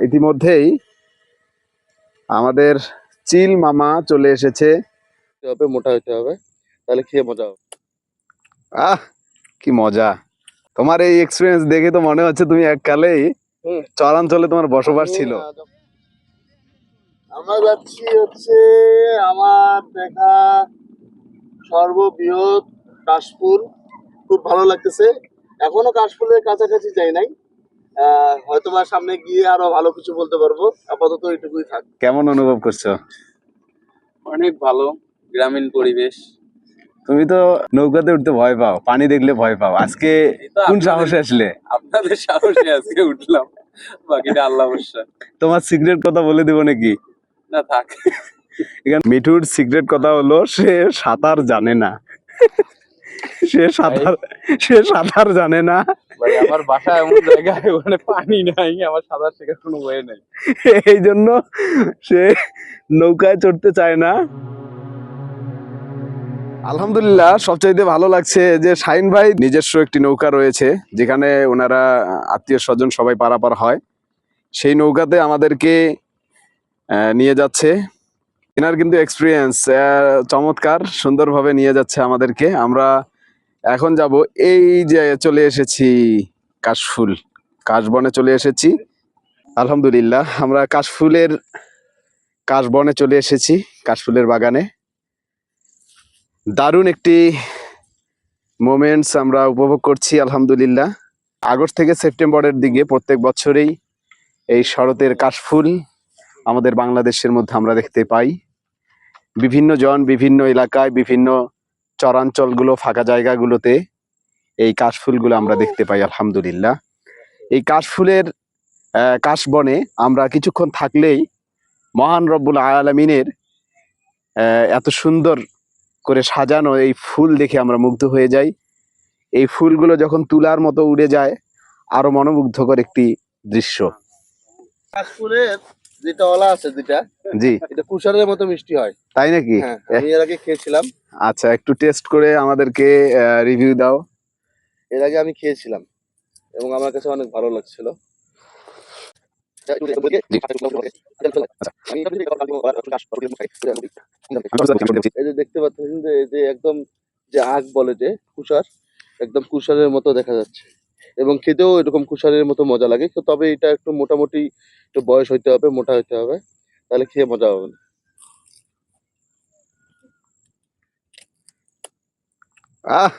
ইতিমধ্যেই আমাদের চিল মামা চলে এসেছে। হবে মোটা হতে হবে তাহলে খেয়ে মজা হবে। আহ কি মজা। তোমার এই এক্সপিরিয়েন্স দেখে তো মনে হচ্ছে তুমি এককালেই। চরাঞ্চলে তোমার বসবাস ছিল। আমরা যাচ্ছি হচ্ছে আমার দেখা সর্ববৃহৎ কাশফুল। খুব ভালো লাগতেছে। এখনও কাশফুলের কাছাকাছি যাই নাই। হয়তোবা সামনে গিয়ে আরও ভালো কিছু বলতে পারব। আপাতত এটুকুই থাক। কেমন অনুভব করছ? অনেক ভালো গ্রামীণ পরিবেশ। তুমি তো নৌকাতে উঠতে ভয় পাও পানি দেখলে ভয় পাও। আজকে কোন সাহসে আসলে? আপনাদের সাহসে আজকে উঠলাম। বাকিটা আল্লাহ ভরসা। তোমার সিক্রেট কথা বলে দেবো নাকি? না থাক। এখানে মিঠুর সিক্রেট কথা হলো সে সাঁতার জানে না। সে সাঁতার সে সাঁতার জানে না। আমার বাসা এমন জায়গায় ওখানে পানি নাই, আমার সাঁতার শেখার কোনো ওয়ে নেই। এই জন্য সে নৌকায় চড়তে চায় না। আলহামদুলিল্লাহ, সবচাইতে ভালো লাগছে যে শাইন ভাই নিজস্ব একটি নৌকা রয়েছে, যেখানে ওনারা আত্মীয় স্বজন সবাই পারাপার হয়। সেই নৌকাতে আমাদেরকে নিয়ে যাচ্ছে। এনার কিন্তু এক্সপিরিয়েন্স চমৎকার সুন্দরভাবে নিয়ে যাচ্ছে আমাদেরকে। আমরা এখন যাব এই যে চলে এসেছি কাশফুল। কাশবনে চলে এসেছি। আলহামদুলিল্লাহ, আমরা কাশফুলের কাশবনে চলে এসেছি, কাশফুলের বাগানে। দারুণ একটি মোমেন্টস আমরা উপভোগ করছি, আলহামদুলিল্লাহ। আগস্ট থেকে সেপ্টেম্বরের দিকে প্রত্যেক বছরেই এই শরতের কাশফুল আমাদের বাংলাদেশের মধ্যে আমরা দেখতে পাই। বিভিন্ন জন, বিভিন্ন এলাকায় বিভিন্ন চরাঞ্চলগুলো, ফাঁকা জায়গাগুলোতে এই কাশফুলগুলো আমরা দেখতে পাই আলহামদুলিল্লাহ। এই কাশফুলের কাশবনে আমরা কিছুক্ষণ থাকলেই মহান রব্বুল আলামিনের এত সুন্দর করে সাজানো এই ফুল দেখে আমরা মুগ্ধ হয়ে যাই। এই ফুলগুলো যখন তুলার মতো উড়ে যায় আরও মনোমুগ্ধকর একটি দৃশ্য। কাশফুলের যেটা ওলা আছে যেটা জি। এটা মতো মিষ্টি হয়। তাই নাকি? হ্যাঁ আমি এর আগে খেয়েছিলাম। আচ্ছা একটু টেস্ট করে আমাদেরকে রিভিউ দাও। এর আগে আমি খেয়েছিলাম এবং আমার কাছে অনেক ভালো লাগছিল। এই যে দেখতে পাচ্ছেন যে এই যে একদম যে আগ বলে যে কুষার, একদম কুষারের মতো দেখা যাচ্ছে। এবং খেতেও এরকম কুষারের মতো মজা লাগে। তবে এটা একটু মোটামুটি একটু বয়স হইতে হবে, মোটা হইতে হবে। তাহলে খেয়ে মজা হবে না। আহ,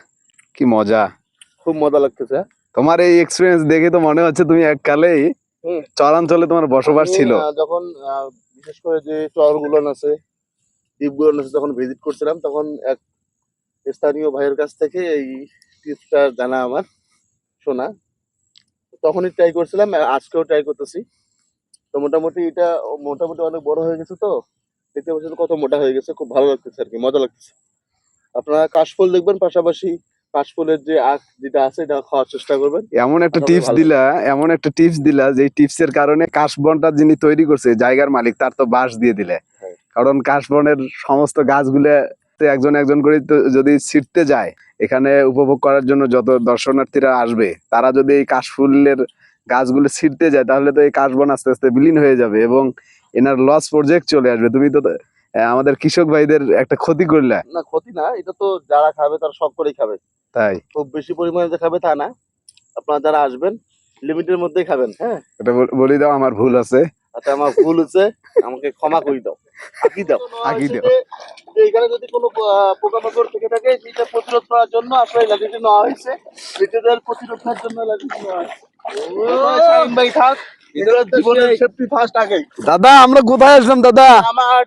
কি মজা। খুব মজা লাগতেছে। তোমার এই এক্সপিরিয়েন্স দেখে তো মনে হচ্ছে তুমি এককালেই। চরাঞ্চলে তোমার বসবাস ছিল। যখন বিশেষ করে যে চরগুলো আছে দ্বীপগুলো আছে যখন ভিজিট করছিলাম তখন এক স্থানীয় ভাইয়ের কাছ থেকে এই টিপসটা জানা আমার শোনা। তখনই ট্রাই করছিলাম আজকেও ট্রাই করতেছি। তো মোটামুটি এটা মোটামুটি অনেক বড় হয়ে গেছে তো। দেখতে পাচ্ছেন কত মোটা হয়ে গেছে খুব ভালো লাগতেছে আর কি মজা লাগতেছে। আপনারা কাশফুল দেখবেন পাশাপাশি কাশফুলের যে আখ যেটা আছে এটা খাওয়ার চেষ্টা করবেন। এমন একটা টিপস দিলা এমন একটা টিপস দিলা যে টিপস এর কারণে কাশবনটা যিনি তৈরি করছে জায়গার মালিক তার তো বাস দিয়ে দিলে। হ্যাঁ। কারণ কাশবনের সমস্ত গাছগুলো একজন একজন করে যদি ছিটতে যায় এখানে উপভোগ করার জন্য যত দর্শনার্থীরা আসবে তারা যদি এই কাশফুলের গাছগুলো ছিটতে যায় তাহলে তো এই কাশবন আস্তে আস্তে বিলীন হয়ে যাবে এবং এনার লস প্রজেক্ট চলে আসবে। তুমি তো আমাদের কৃষক ভাইদের একটা ক্ষতি করলে? না ক্ষতি না এটা তো যারা খাবে তারা শখ করেই খাবে। তাই? খুব বেশি পরিমাণে যে খাবে তা না। আপনারা যারা আসবেন লিমিটের মধ্যেই খাবেন হ্যাঁ? এটা বলি দাও আমার ভুল আছে। আচ্ছা আমার ভুল হচ্ছে আমাকে ক্ষমা করে দাও। আকি দাও। আঁকি দাও। এখানে যদি কোনো পোকামাকড় থেকে থাকে সেটা প্রতিরোধ করার জন্য আসলে এই নেওয়া হয়েছে। নিজেদের করার জন্য লাঠিটি নেওয়া হয়েছে। থাক। দাদা আমরা কোথায় আসলাম দাদা? আমার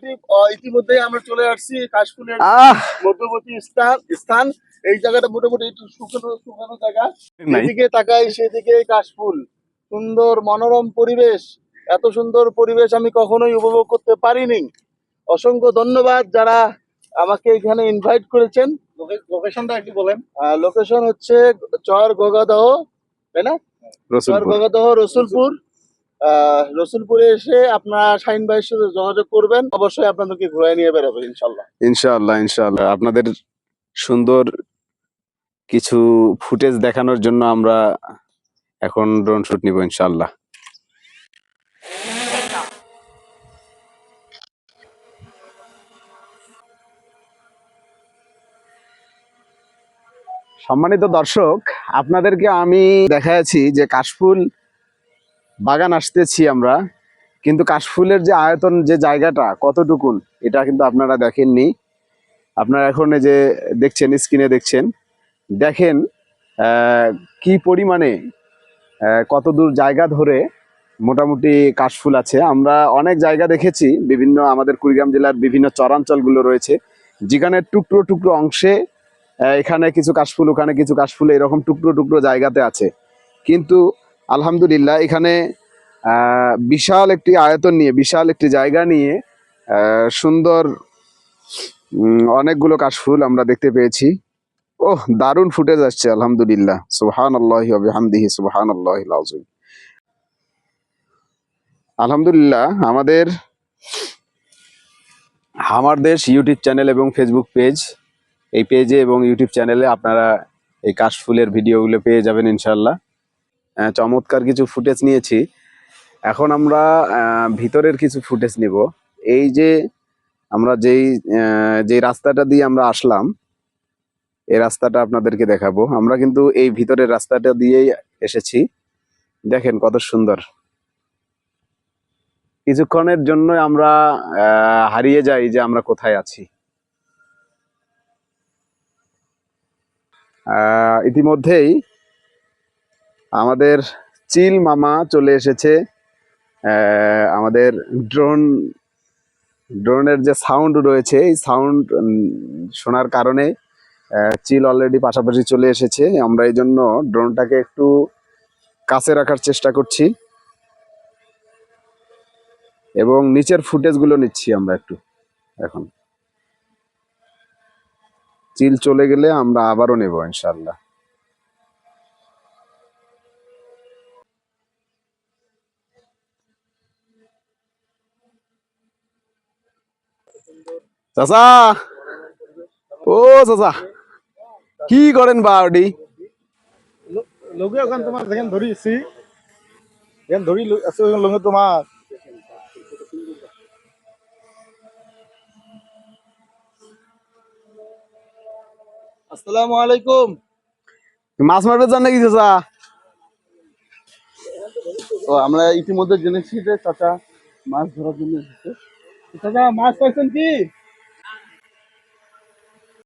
ইতিমধ্যেই আমরা চলে আসছি কাশফুলের আহ। মধ্যবর্তী স্থান স্থান। এই জায়গাটা মোটামুটি একটু শুকনো শুকনো জায়গা। যেদিকে তাকাই সেদিকে কাশফুল। সুন্দর মনোরম পরিবেশ। এত সুন্দর পরিবেশ আমি কখনোই উপভোগ করতে পারিনি। অসংখ্য ধন্যবাদ যারা আমাকে এখানে ইনভাইট করেছেন। লোকেশনটা একটু বলেন। লোকেশন হচ্ছে চর গগাদহ তাই না? চর গগাদহ রসুলপুর। রসুলপুরে এসে আপনারা শাহিন ভাইয়ের সাথে যোগাযোগ করবেন, অবশ্যই আপনাদেরকে ঘুরাই নিয়ে বেরোবো ইনশাল্লাহ ইনশাল্লাহ ইনশাল্লাহ আপনাদের সুন্দর কিছু ফুটেজ দেখানোর জন্য আমরা এখন ড্রোন শুট নিব ইনশাল্লাহ সম্মানিত দর্শক, আপনাদেরকে আমি দেখাচ্ছি যে কাশফুল বাগান আসতেছি আমরা, কিন্তু কাশফুলের যে আয়তন যে জায়গাটা কতটুকুন, এটা কিন্তু আপনারা দেখেননি। আপনারা এখন যে দেখছেন স্ক্রিনে দেখছেন, দেখেন কি পরিমাণে কত দূর জায়গা ধরে মোটামুটি কাশফুল আছে। আমরা অনেক জায়গা দেখেছি, বিভিন্ন আমাদের কুড়িগ্রাম জেলার বিভিন্ন চরাঞ্চলগুলো রয়েছে, যেখানে টুকরো টুকরো অংশে এখানে কিছু কাশফুল, ওখানে কিছু কাশফুল, এরকম টুকরো টুকরো জায়গাতে আছে। কিন্তু আলহামদুলিল্লাহ, এখানে বিশাল একটি আয়তন নিয়ে, বিশাল একটি জায়গা নিয়ে সুন্দর অনেকগুলো কাশফুল আমরা দেখতে পেয়েছি। ওহ, দারুণ ফুটেজ আসছে, আলহামদুলিল্লাহ। সুবহান আল্লাহ হামদিহি সুবহান আল্লাহ আলহামদুলিল্লাহ, আমাদের, আমার দেশ ইউটিউব চ্যানেল এবং ফেসবুক পেজ, এই পেজে এবং ইউটিউব চ্যানেলে আপনারা এই কাশফুলের ভিডিওগুলো পেয়ে যাবেন ইনশাল্লাহ চমৎকার কিছু ফুটেজ নিয়েছি। এখন আমরা ভিতরের কিছু ফুটেজ নিব। এই যে আমরা যেই যেই রাস্তাটা দিয়ে আমরা আসলাম, এই রাস্তাটা আপনাদেরকে দেখাবো। আমরা কিন্তু এই ভিতরের রাস্তাটা দিয়েই এসেছি। দেখেন কত সুন্দর। কিছুক্ষণের জন্য আমরা হারিয়ে যাই যে আমরা কোথায় আছি। ইতিমধ্যেই আমাদের চিল মামা চলে এসেছে। আমাদের ড্রোন, ড্রোনের যে সাউন্ড রয়েছে, এই সাউন্ড শোনার কারণে চিল অলরেডি পাশাপাশি চলে এসেছে। আমরা এই জন্য ড্রোনটাকে একটু কাছে রাখার চেষ্টা করছি। এবং নিচের ফুটেজগুলো নিচ্ছি আমরা একটু, এখন। চিল চলে গেলে আমরা আবারও নেব ইনশাল্লাহ চাচা। ও চাচা। কি করেন বাউডি? লগে ওখান তোমার যেখান ধরিছি যেখান ধরি আছে ওখান লগে তোমার আসসালামু আলাইকুম। মাছ মারবে জান নাকি চাচা? তো আমরা ইতিমধ্যে জেনেছি যে চাচা মাছ ধরার জন্য এসেছে। দাদা মাছ পাইছেন কি?